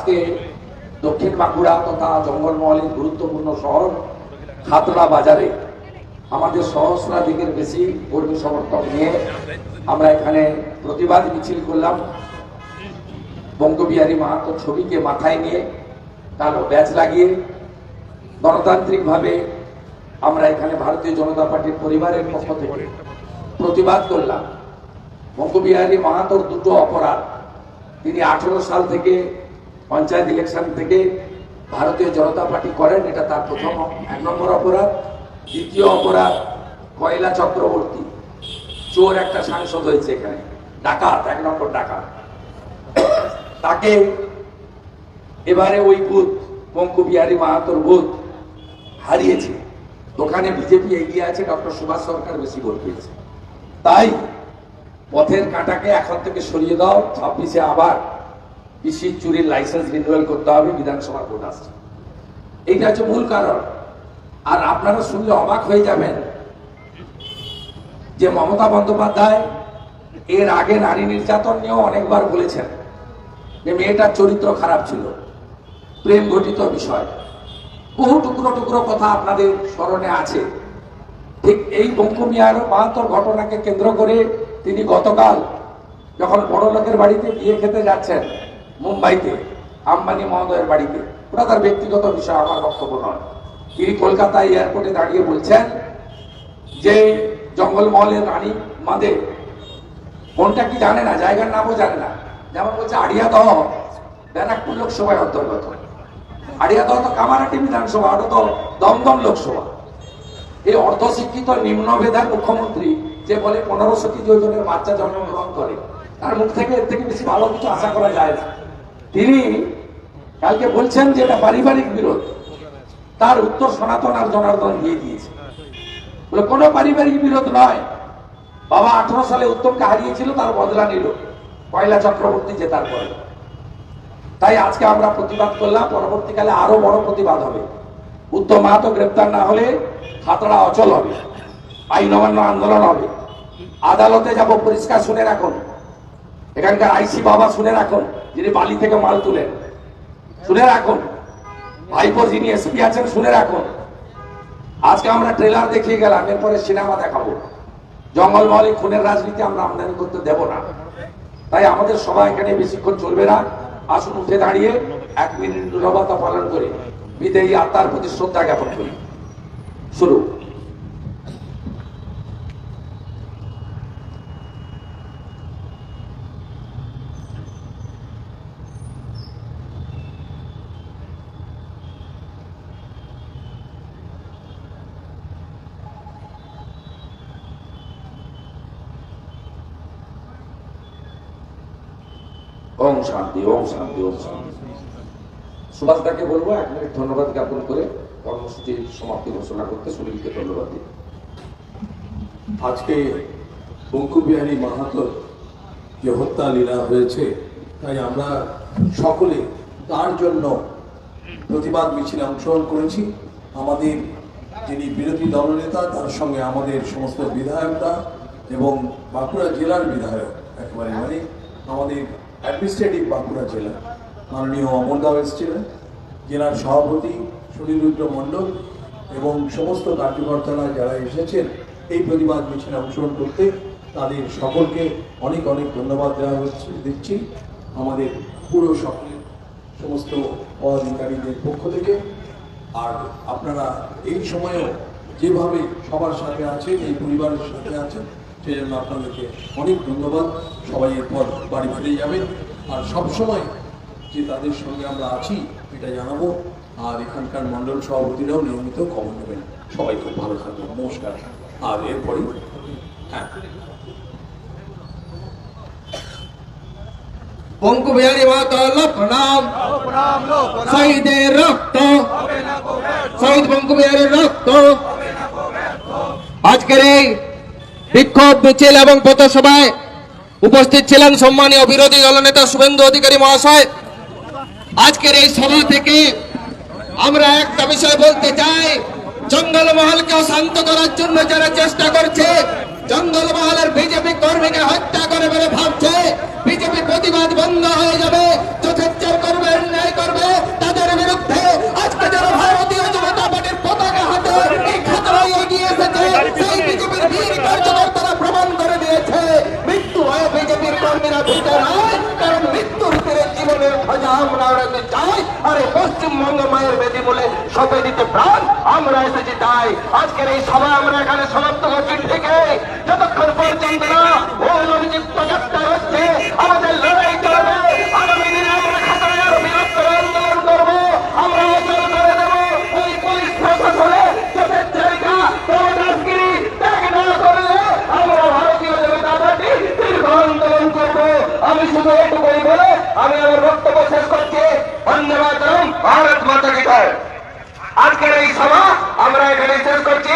আজকে দক্ষিণ বাঁকুড়া তথা জঙ্গলমহলের গুরুত্বপূর্ণ শহর খাতড়া বাজারে আমাদের সহস্রাধিকের বেশি কর্মী সমর্থক নিয়ে আমরা এখানে প্রতিবাদ মিছিল করলাম। বঙ্গবিহারী মাহাতো ছবিকে মাথায় নিয়ে কালো ব্যাচ লাগিয়ে গণতান্ত্রিকভাবে আমরা এখানে ভারতীয় জনতা পার্টির পরিবারের পক্ষ থেকে প্রতিবাদ করলাম। বঙ্গবিহারী মাহাতোর দুটো অপরাধ। তিনি আঠেরো সাল থেকে পঞ্চায়েত ইলেকশন থেকে ভারতীয় জনতা পার্টি করেন, এটা তার প্রথম এক নম্বর অপরাধ। দ্বিতীয় অপরাধ, কয়লা চক্রবর্তী। চোর একটা সাংসদ হয়েছে এখানে, ডাকাত, এক নম্বর ডাকাত। তাকে এবারে ওই বুথ, পঙ্কু বিহারী মাহাতোর বুথ হারিয়েছে। ওখানে বিজেপি এগিয়ে আছে, ডক্টর সুভাষ সরকার বেশি ভোট পেয়েছে। তাই পথের কাঁটাকে এখন থেকে সরিয়ে দাও, ছাব্বিশে আবার কৃষি চুরির লাইসেন্স রিনিউয়াল করতে হবে বিধানসভা ভোট আসছে। এইটা হচ্ছে মূল কারণ। আর আপনারা শুনলে অবাক হয়ে যাবেন যে মমতা বন্দ্যোপাধ্যায় এর আগে নারী নির্যাতন নিয়েও অনেকবার বলেছেন যে মেয়েটার চরিত্র খারাপ ছিল, প্রেম ঘটিত বিষয়। বহু টুকরো টুকরো কথা আপনাদের স্মরণে আছে। ঠিক এই বঙ্কুমিয়ার মাহাতর ঘটনাকে কেন্দ্র করে তিনি গতকাল যখন বড় লোকের বাড়িতে বিয়ে খেতে যাচ্ছেন মুম্বাইতে, আম্বানি মহোদয়ের বাড়িতে। ওটা তার ব্যক্তিগত বিষয়, আমার বক্তব্য নয়। তিনি কলকাতা এয়ারপোর্টে দাঁড়িয়ে বলছেন যে জঙ্গলমহলের রানী মাদে কোনটা কি জানে না, জায়গার নামও জানে না। যেমন বলছে আড়িয়াদহ ব্যারাকপুর লোকসভায় অন্তর্গত। আড়িয়াদহ তো কামারাটি বিধানসভা ওটা তো দমদম লোকসভা। এই অর্ধশিক্ষিত নিম্ন মেধার মুখ্যমন্ত্রী যে বলে পনেরোশো কি জনের বাচ্চা জন্মগ্রহণ করে, তার মুখ থেকে এর থেকে বেশি ভালো কিছু আশা করা যায় না। তিনি কালকে বলছেন যে এটা পারিবারিক বিরোধ। তার উত্তর সনাতন আর জনার্দন দিয়ে দিয়েছে। বলে, কোনো পারিবারিক বিরোধ নয়। বাবা আঠারো সালে উত্তমকে হারিয়েছিল, তার বদলা নিল। কয়লা চক্রবর্তী জেতার পরে। তাই আজকে আমরা প্রতিবাদ করলাম, পরবর্তীকালে আরও বড় প্রতিবাদ হবে। উত্তম মাহাতো গ্রেপ্তার না হলে খাতড়া অচল হবে। আইন অমান্য আন্দোলন হবে। আদালতে যাব পরিষ্কার শুনে রাখুন। এখানকার আইসি বাবা শুনে রাখুন, যিনি বালি থেকে মাল তুলেন। শুনে রাখুন। ভাইপো যিনি এসপি আছেন, শুনে রাখুন। আজকে আমরা ট্রেলার দেখিয়ে গেলাম, এরপরে সিনেমা দেখাবো। জঙ্গলমহলে খুনের রাজনীতি আমরা আমদানি করতে দেব না। তাই আমাদের সবাই এখানে বেশিক্ষণ চলবে না। আসুন উঠে দাঁড়িয়ে এক মিনিট নীরবতা পালন করে। বিদেয়ী আত্মার প্রতি শ্রদ্ধা জ্ঞাপন করি। শুরু। ওম শান্তি ওম শান্তি ওম শান্তি। সুভাষদাকে বলব, এক মিনিট ধন্যবাদ জ্ঞাপন করে কর্মসূচির সমাপ্তি ঘোষণা করতে সুনীলকে ধন্যবাদ দিই। আজকে বঙ্কুবিহারী মাহাতোর যে হত্যা লীলা হয়েছে, তাই আমরা সকলে তার জন্য প্রতিবাদ মিছিলে অংশগ্রহণ করেছি। আমাদের যিনি বিরোধী দলনেতা, তার সঙ্গে আমাদের সমস্ত বিধায়করা এবং বাঁকুড়া জেলার বিধায়ক, একেবারে মানে আমাদের অ্যাডমিনিস্ট্রেটিভ বাঁকুড়া জেলা। মাননীয় অমরদাও এসেছিলেন, জেলার সভাপতি সুনীল রুদ্র মণ্ডল এবং সমস্ত কার্যকর্তারা যারা এসেছেন, এই প্রতিবাদ মিছিলে অংশগ্রহণ করতে তাদের সকলকে অনেক অনেক ধন্যবাদ দেওয়া হচ্ছে, দিচ্ছি আমাদের পুরো সকলের সমস্ত পদাধিকারীদের পক্ষ থেকে। আর আপনারা এই সময়েও যেভাবে সবার সাথে আছেন, এই পরিবারের সাথে আছেন সেই জন্য আপনাদেরকে অনেক ধন্যবাদ। সবাই এরপর বাড়ি ফিরে যাবেন। আর সবসময় যে তাদের সঙ্গে আমরা আছি, এটা জানাব। আর এখানকার মণ্ডল সভাপতিরাও নিয়মিত খবর নেবেন। সবাই খুব ভালো থাকবেন। নমস্কার। আর এরপরে হ্যাঁ। পঙ্কু বিহারী প্রণাম শহীদের রক্ত। শহীদ বিহারীর রক্ত। আজকের এই বিক্ষোভ, মিছিল এবং পথসভায় উপস্থিত ছিলেন সম্মানীয় বিরোধী দলনেতা শুভেন্দু অধিকারী মহাশয়। আজকের এই সভা থেকে আমরা একটা বিষয় বলতে চাই জঙ্গলমহলকে শান্ত করার জন্য যারা চেষ্টা করছে জঙ্গলমহলের বিজেপি কর্মীকে হত্যা করে বলে ভাবছে, বিজেপি প্রতিবাদ বন্ধ হয়ে যাবে পশ্চিমবঙ্গ মায়ের বেদি বলে সপে দিতে প্রাণ। আমরা এসেছি তাই। আজকের এই সভা আমরা এখানে সমাপ্ত করছি। থেকে যতক্ষণ পর্যন্ত আমরা করব। আমি শুধু বলে আমি আমার বক্তব্য শেষ করছি। ধন্যবাদ ভারত মাতা কি জয়। আজকের এই সভা আমরা এখানে শেষ করছি